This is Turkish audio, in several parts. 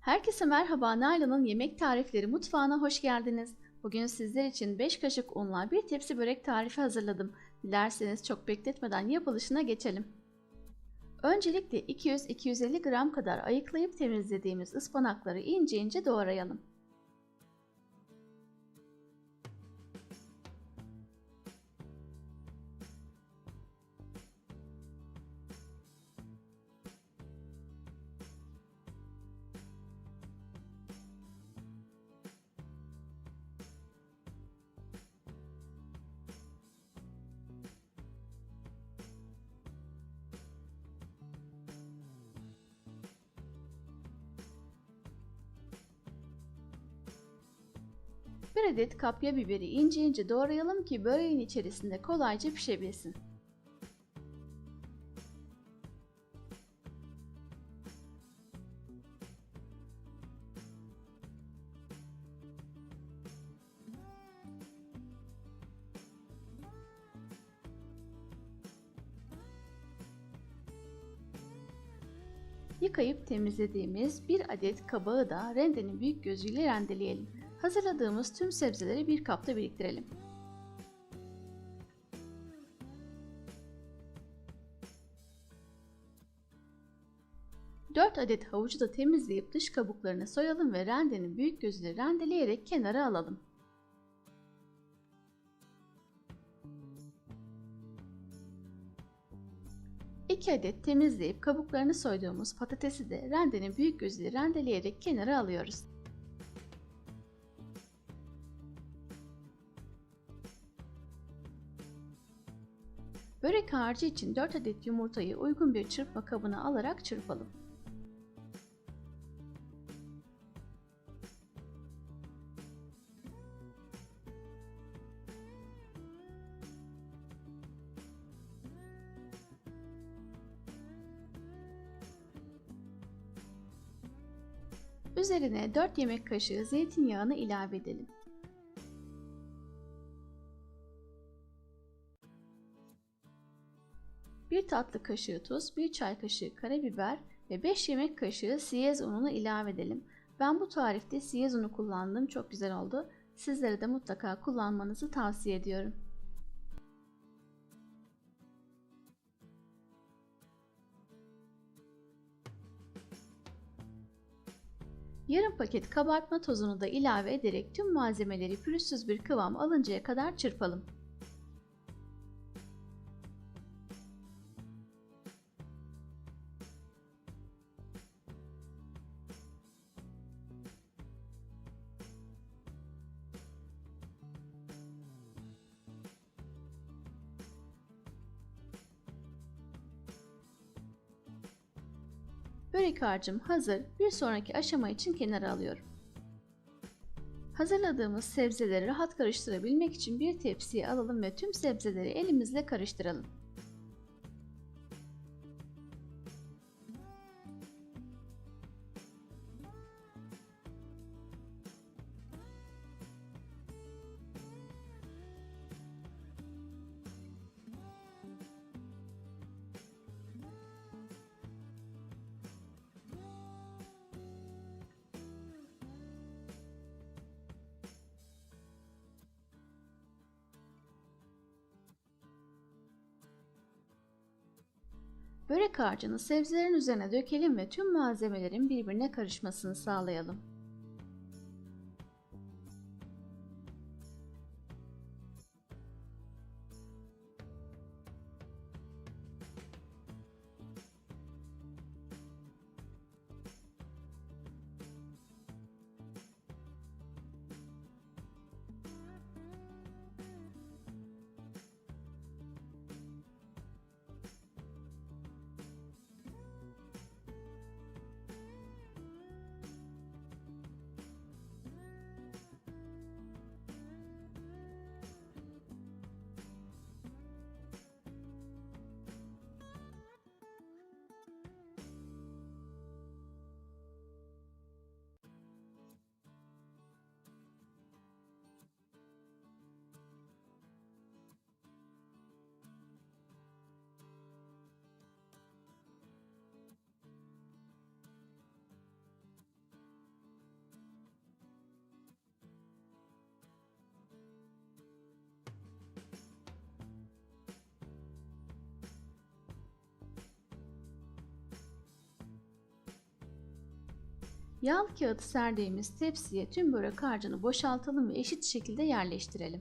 Herkese merhaba, Nalan'ın yemek tarifleri mutfağına hoş geldiniz. Bugün sizler için 5 kaşık unla bir tepsi börek tarifi hazırladım. Dilerseniz çok bekletmeden yapılışına geçelim. Öncelikle 200-250 gram kadar ayıklayıp temizlediğimiz ıspanakları ince ince doğrayalım. Bir adet kapya biberi ince ince doğrayalım ki böreğin içerisinde kolayca pişebilsin. Yıkayıp temizlediğimiz bir adet kabağı da rendenin büyük gözüyle rendeleyelim. Hazırladığımız tüm sebzeleri bir kapta biriktirelim. Dört adet havucu da temizleyip dış kabuklarını soyalım ve rendenin büyük gözüyle rendeleyerek kenara alalım. 2 adet temizleyip kabuklarını soyduğumuz patatesi de rendenin büyük gözüyle rendeleyerek kenara alıyoruz. Harcı için 4 adet yumurtayı uygun bir çırpma kabına alarak çırpalım. Üzerine 4 yemek kaşığı zeytinyağını ilave edelim. Bir tatlı kaşığı tuz, 1 çay kaşığı karabiber ve 5 yemek kaşığı siyez ununu ilave edelim. Ben bu tarifte siyez unu kullandım. Çok güzel oldu. Sizlere de mutlaka kullanmanızı tavsiye ediyorum. Yarım paket kabartma tozunu da ilave ederek tüm malzemeleri pürüzsüz bir kıvam alıncaya kadar çırpalım. Börek harcım hazır. Bir sonraki aşama için kenara alıyorum. Hazırladığımız sebzeleri rahat karıştırabilmek için bir tepsiye alalım ve tüm sebzeleri elimizle karıştıralım. Börek harcını sebzelerin üzerine dökelim ve tüm malzemelerin birbirine karışmasını sağlayalım. Yağlı kağıt serdiğimiz tepsiye tüm börek harcını boşaltalım ve eşit şekilde yerleştirelim.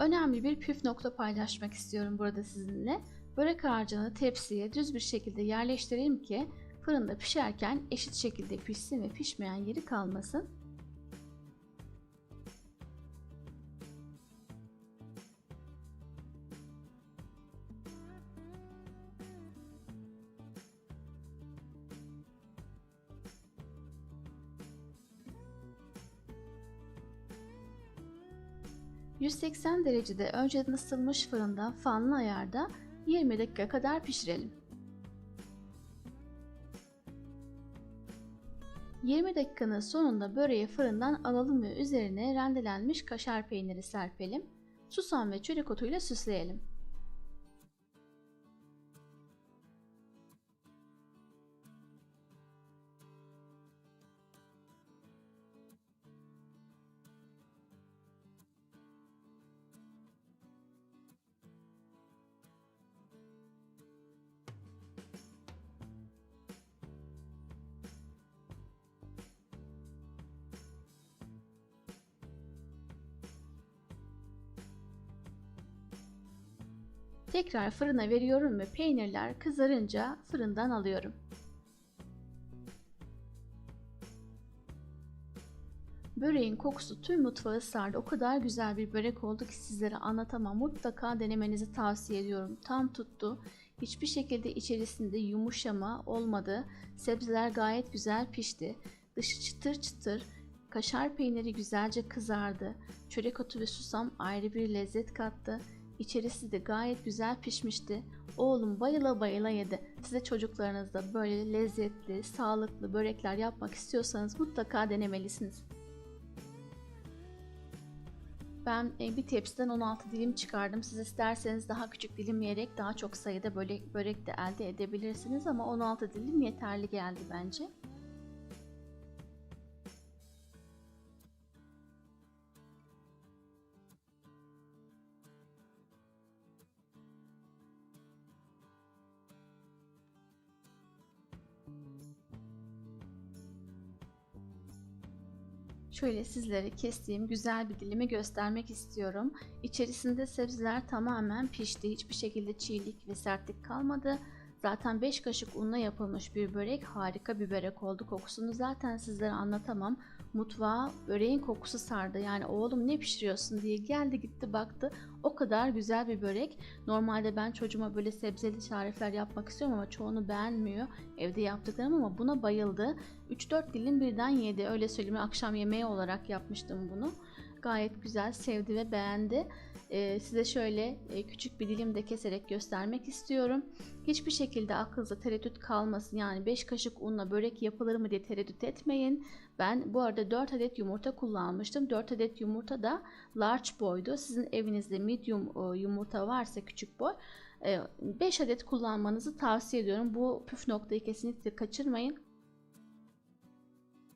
Önemli bir püf nokta paylaşmak istiyorum burada sizinle. Börek harcını tepsiye düz bir şekilde yerleştirelim ki fırında pişerken eşit şekilde pişsin ve pişmeyen yeri kalmasın. ...180 derecede önceden ısıtılmış fırında fanlı ayarda 20 dakika kadar pişirelim. 20 dakikanın sonunda böreği fırından alalım ve üzerine rendelenmiş kaşar peyniri serpelim. Susam ve çörek otuyla süsleyelim. Tekrar fırına veriyorum ve peynirler kızarınca fırından alıyorum. Böreğin kokusu tüm mutfağı sardı. O kadar güzel bir börek oldu ki sizlere anlatamam. Mutlaka denemenizi tavsiye ediyorum. Tam tuttu. Hiçbir şekilde içerisinde yumuşama olmadı. Sebzeler gayet güzel pişti. Dışı çıtır çıtır. Kaşar peyniri güzelce kızardı. Çörek otu ve susam ayrı bir lezzet kattı. İçerisi de gayet güzel pişmişti. Oğlum bayıla bayıla yedi. Size çocuklarınızda böyle lezzetli, sağlıklı börekler yapmak istiyorsanız mutlaka denemelisiniz. Ben e, bir tepsiden 16 dilim çıkardım. Siz isterseniz daha küçük dilimleyerek daha çok sayıda börek, börek de elde edebilirsiniz ama 16 dilim yeterli geldi bence. Şöyle sizlere kestiğim güzel bir dilimi göstermek istiyorum. İçerisinde sebzeler tamamen pişti. Hiçbir şekilde çiğlik ve sertlik kalmadı. Zaten 5 kaşık unla yapılmış bir börek harika bir börek oldu. Kokusunu zaten sizlere anlatamam. Mutfağa böreğin kokusu sardı. Yani oğlum ne pişiriyorsun diye geldi gitti baktı. O kadar güzel bir börek. Normalde ben çocuğuma böyle sebzeli tarifler yapmak istiyorum ama çoğunu beğenmiyor. Evde yaptıklarım ama buna bayıldı. 3-4 dilim birden yedi. Öyle söyleyeyim akşam yemeği olarak yapmıştım bunu. Gayet güzel sevdi ve beğendi. Ee, size şöyle e, küçük bir dilim de keserek göstermek istiyorum. Hiçbir şekilde aklınızda tereddüt kalmasın. Yani 5 kaşık unla börek yapılır mı diye tereddüt etmeyin. Ben bu arada 4 adet yumurta kullanmıştım. 4 adet yumurta da large boydu. Sizin evinizde medium e, yumurta varsa küçük boy 5 e, adet kullanmanızı tavsiye ediyorum. Bu püf noktayı kesinlikle kaçırmayın.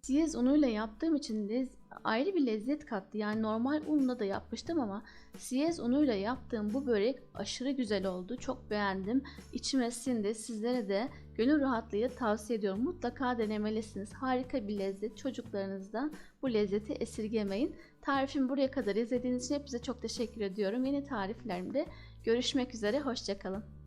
Siyez unuyla yaptığım için de ayrı bir lezzet kattı. Yani normal unla da yapmıştım ama siyez unuyla yaptığım bu börek aşırı güzel oldu. Çok beğendim. İçime sindi. Sizlere de gönül rahatlığıyla tavsiye ediyorum. Mutlaka denemelisiniz. Harika bir lezzet. Çocuklarınızdan bu lezzeti esirgemeyin. Tarifimi buraya kadar izlediğiniz için hepinize çok teşekkür ediyorum. Yeni tariflerimde görüşmek üzere. Hoşçakalın.